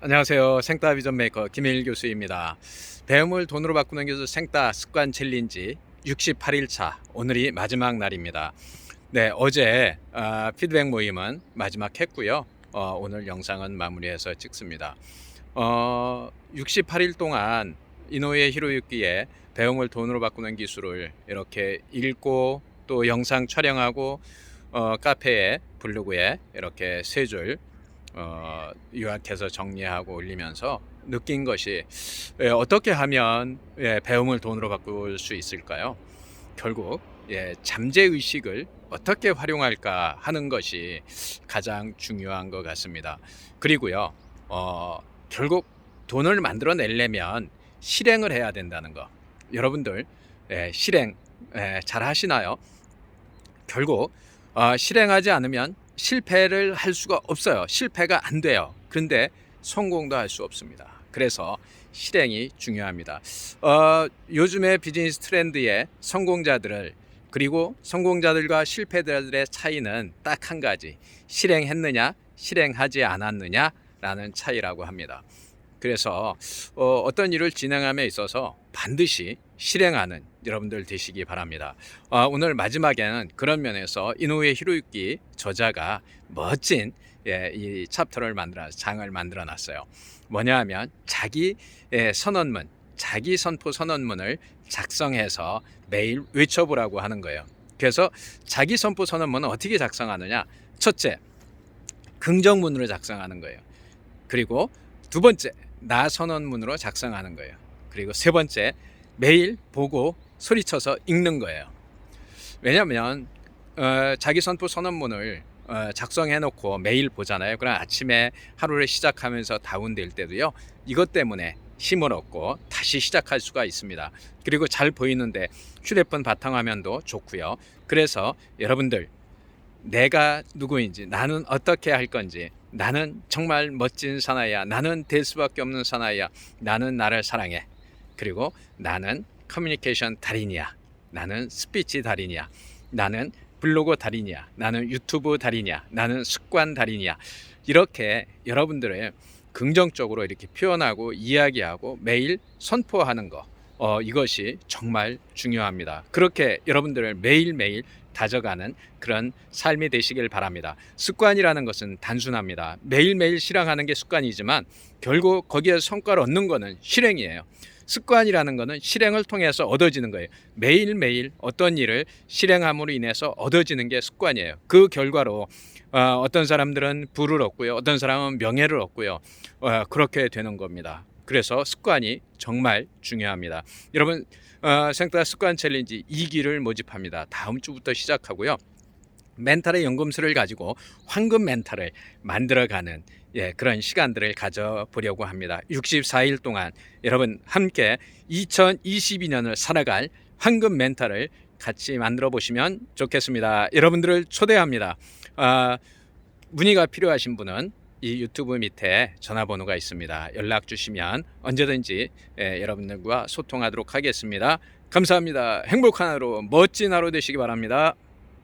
안녕하세요. 생따 비전 메이커 김일 교수입니다. 배움을 돈으로 바꾸는 교수 생따 습관 챌린지 68일차 오늘이 마지막 날입니다. 네, 어제 아, 피드백 모임은 마지막 했고요. 어, 오늘 영상은 마무리해서 찍습니다. 어, 68일 동안 이노우의 히로유키의 배움을 돈으로 바꾸는 기술을 이렇게 읽고 또 영상 촬영하고 어, 카페에 블로그에 이렇게 세 줄 어, 요약해서 정리하고 올리면서 느낀 것이 예, 어떻게 하면 예, 배움을 돈으로 바꿀 수 있을까요? 결국 예, 잠재 의식을 어떻게 활용할까 하는 것이 가장 중요한 것 같습니다. 그리고요, 어, 결국 돈을 만들어 내려면 실행을 해야 된다는 거. 여러분들 예, 실행 예, 잘 하시나요? 결국 어, 실행하지 않으면 실패를 할 수가 없어요. 실패가 안 돼요. 그런데 성공도 할 수 없습니다. 그래서 실행이 중요합니다. 어, 요즘의 비즈니스 트렌드의 성공자들을 그리고 성공자들과 실패자들의 차이는 딱 한 가지. 실행했느냐, 실행하지 않았느냐라는 차이라고 합니다. 그래서 어, 어떤 일을 진행함에 있어서 반드시 실행하는 여러분들 되시기 바랍니다. 어, 오늘 마지막에는 그런 면에서 이노우의 히로유키 저자가 멋진 예, 이 챕터를 만들어 장을 만들어 놨어요. 뭐냐 하면 자기 예, 선언문, 자기 선포 선언문을 작성해서 매일 외쳐보라고 하는 거예요. 그래서 자기 선포 선언문은 어떻게 작성하느냐? 첫째, 긍정문으로 작성하는 거예요. 그리고 두 번째, 나 선언문으로 작성하는 거예요. 그리고 세 번째, 매일 보고 소리쳐서 읽는 거예요. 왜냐하면 어, 자기 선포 선언문을 어, 작성해 놓고 매일 보잖아요. 그럼 아침에 하루를 시작하면서 다운될 때도요. 이것 때문에 힘을 얻고 다시 시작할 수가 있습니다. 그리고 잘 보이는데 휴대폰 바탕화면도 좋고요. 그래서 여러분들 내가 누구인지 나는 어떻게 할 건지 나는 정말 멋진 사나이야 나는 될 수밖에 없는 사나이야 나는 나를 사랑해. 그리고 나는 커뮤니케이션 달인이야 나는 스피치 달인이야 나는 블로그 달인이야 나는 유튜브 달인이야 나는 습관 달인이야. 이렇게 여러분들의 긍정적으로 이렇게 표현하고 이야기하고 매일 선포하는 거 어, 이것이 정말 중요합니다. 그렇게 여러분들을 매일매일 다져가는 그런 삶이 되시길 바랍니다. 습관이라는 것은 단순합니다. 매일매일 실행하는 게 습관이지만 결국 거기에 성과를 얻는 거는 실행이에요. 습관이라는 것은 실행을 통해서 얻어지는 거예요. 매일매일 어떤 일을 실행함으로 인해서 얻어지는 게 습관이에요. 그 결과로 어, 어떤 사람들은 부를 얻고요. 어떤 사람은 명예를 얻고요. 어, 그렇게 되는 겁니다. 그래서 습관이 정말 중요합니다. 여러분 어, 생따 습관 챌린지 2기를 모집합니다. 다음 주부터 시작하고요. 멘탈의 연금술을 가지고 황금 멘탈을 만들어가는 예, 그런 시간들을 가져보려고 합니다. 64일 동안 여러분 함께 2022년을 살아갈 황금 멘탈을 같이 만들어 보시면 좋겠습니다. 여러분들을 초대합니다. 아, 문의가 필요하신 분은 이 유튜브 밑에 전화번호가 있습니다. 연락 주시면 언제든지 예, 여러분들과 소통하도록 하겠습니다. 감사합니다. 행복한 하루, 멋진 하루 되시기 바랍니다.